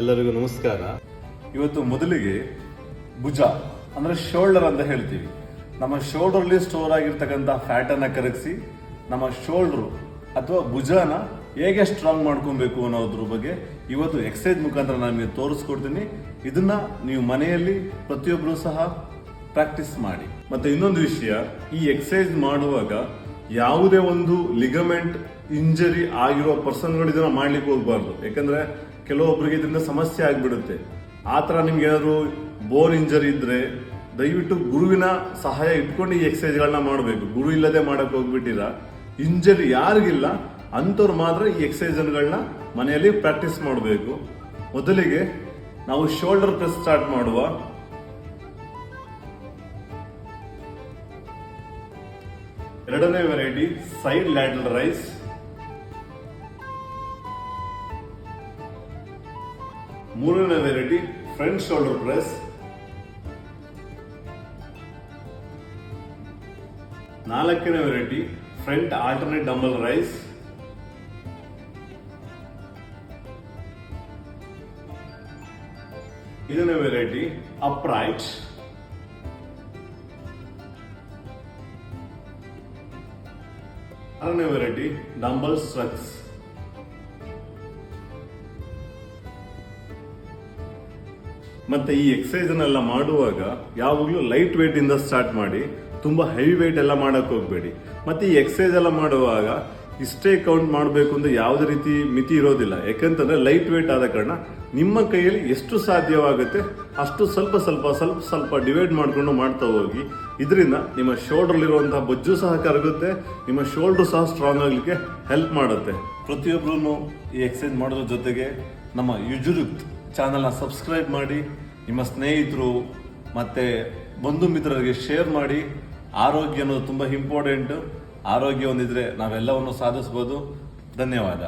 ಎಲ್ಲರಿಗೂ ನಮಸ್ಕಾರ. ಇವತ್ತು ಮೊದಲಿಗೆ ಭುಜ, ಅಂದ್ರೆ ಶೋಲ್ಡರ್ ಅಂತ ಹೇಳ್ತೀವಿ. ನಮ್ಮ ಶೋಲ್ಡರ್ಲಿ ಸ್ಟೋರ್ ಆಗಿರ್ತಕ್ಕಂಥ ಫ್ಯಾಟ್ ಅನ್ನ ಕರಗಿಸಿ, ನಮ್ಮ ಶೋಲ್ಡರ್ ಅಥವಾ ಭುಜನ ಹೇಗೆ ಸ್ಟ್ರಾಂಗ್ ಮಾಡ್ಕೊಬೇಕು ಅನ್ನೋದ್ರ ಬಗ್ಗೆ ಇವತ್ತು ಎಕ್ಸಸೈಸ್ ಮುಖಾಂತರ ನಾನು ನಿಮಗೆ ತೋರಿಸ್ಕೊಡ್ತೀನಿ. ಇದನ್ನ ನೀವು ಮನೆಯಲ್ಲಿ ಪ್ರತಿಯೊಬ್ಬರು ಸಹ ಪ್ರಾಕ್ಟೀಸ್ ಮಾಡಿ. ಮತ್ತೆ ಇನ್ನೊಂದು ವಿಷಯ, ಈ ಎಕ್ಸಸೈಸ್ ಮಾಡುವಾಗ ಯಾವುದೇ ಒಂದು ಲಿಗಮೆಂಟ್ ಇಂಜರಿ ಆಗಿರೋ ಪರ್ಸನ್ಗಳು ಇದನ್ನ ಮಾಡ್ಲಿಕ್ಕೆ ಹೋಗ್ಬಾರ್ದು. ಯಾಕಂದ್ರೆ ಕೆಲವೊಬ್ಬರಿಗೆ ಇದರಿಂದ ಸಮಸ್ಯೆ ಆಗಿಬಿಡುತ್ತೆ. ಆ ಥರ ನಿಮ್ಗೆ ಏನಾದ್ರು ಬೋನ್ ಇಂಜರಿ ಇದ್ರೆ ದಯವಿಟ್ಟು ಗುರುವಿನ ಸಹಾಯ ಇಟ್ಕೊಂಡು ಈ ಎಕ್ಸಸೈಸ್ಗಳನ್ನ ಮಾಡಬೇಕು. ಗುರು ಇಲ್ಲದೆ ಮಾಡಕ್ ಹೋಗ್ಬಿಟ್ಟಿಲ್ಲ ಇಂಜರಿ ಯಾರಿಗಿಲ್ಲ, ಅಂಥವ್ರು ಮಾತ್ರ ಈ ಎಕ್ಸಸೈಸ್ಗಳನ್ನ ಮನೆಯಲ್ಲಿ ಪ್ರಾಕ್ಟೀಸ್ ಮಾಡಬೇಕು. ಮೊದಲಿಗೆ ನಾವು ಶೋಲ್ಡರ್ ಪ್ರೆಸ್ ಸ್ಟಾರ್ಟ್ ಮಾಡುವ. ಎರಡನೇ ವೆರೈಟಿ ಸೈಡ್ ಲ್ಯಾಟಲ್ ರೈಸ್ ಮೂರನೇ ವೆರೈಟಿ ಫ್ರಂಟ್ ಶೋಲ್ಡರ್ ಪ್ರೆಸ್ ನಾಲ್ಕನೇ variety front alternate dumbbell raise ಇದನೇ variety upright ಆರನೇ ವೆರೈಟಿ ಡಂಬಲ್ ಸ್ಟ್ರಕ್ಸ್ ಮತ್ತೆ ಈ ಎಕ್ಸಸೈಸ್ ಅನ್ನೆಲ್ಲ ಮಾಡುವಾಗ ಯಾವಾಗಲೂ ಲೈಟ್ ವೇಟ್ ಇಂದ ಸ್ಟಾರ್ಟ್ ಮಾಡಿ, ತುಂಬಾ ಹೆವಿ ವೇಟ್ ಎಲ್ಲ ಮಾಡಕ್ ಹೋಗ್ಬೇಡಿ. ಮತ್ತೆ ಈ ಎಕ್ಸಸೈಸ್ ಎಲ್ಲ ಮಾಡುವಾಗ ಇಷ್ಟೇ ಕೌಂಟ್ ಮಾಡಬೇಕು ಅಂತ ಯಾವುದೇ ರೀತಿ ಮಿತಿ ಇರೋದಿಲ್ಲ. ಯಾಕಂತಂದ್ರೆ ಲೈಟ್ ವೇಟ್ ಆದ ಕಾರಣ ನಿಮ್ಮ ಕೈಯಲ್ಲಿ ಎಷ್ಟು ಸಾಧ್ಯವಾಗುತ್ತೆ ಅಷ್ಟು ಸ್ವಲ್ಪ ಸ್ವಲ್ಪ ಸ್ವಲ್ಪ ಸ್ವಲ್ಪ ಡಿವೈಡ್ ಮಾಡಿಕೊಂಡು ಮಾಡ್ತಾ ಹೋಗಿ. ಇದರಿಂದ ನಿಮ್ಮ ಶೋಲ್ಡ್ರಲ್ಲಿರುವಂತಹ ಬೊಜ್ಜು ಸಹ ಕರಗುತ್ತೆ, ನಿಮ್ಮ ಶೋಲ್ಡ್ರು ಸಹ ಸ್ಟ್ರಾಂಗ್ ಆಗಲಿಕ್ಕೆ ಹೆಲ್ಪ್ ಮಾಡುತ್ತೆ. ಪ್ರತಿಯೊಬ್ಬರೂ ಈ ಎಕ್ಸಸೈಸ್ ಮಾಡೋದ್ರ ಜೊತೆಗೆ ನಮ್ಮ ಯುಜುರುಕ್ತ್ ಚಾನಲ್ನ ಸಬ್ಸ್ಕ್ರೈಬ್ ಮಾಡಿ, ನಿಮ್ಮ ಸ್ನೇಹಿತರು ಮತ್ತು ಬಂಧು ಮಿತ್ರರಿಗೆ ಶೇರ್ ಮಾಡಿ. ಆರೋಗ್ಯ ಅನ್ನೋದು ತುಂಬ ಇಂಪಾರ್ಟೆಂಟು ಆರೋಗ್ಯ ಒಂದಿದ್ರೆ ನಾವೆಲ್ಲವನ್ನು ಸಾಧಿಸ್ಬೋದು. ಧನ್ಯವಾದ.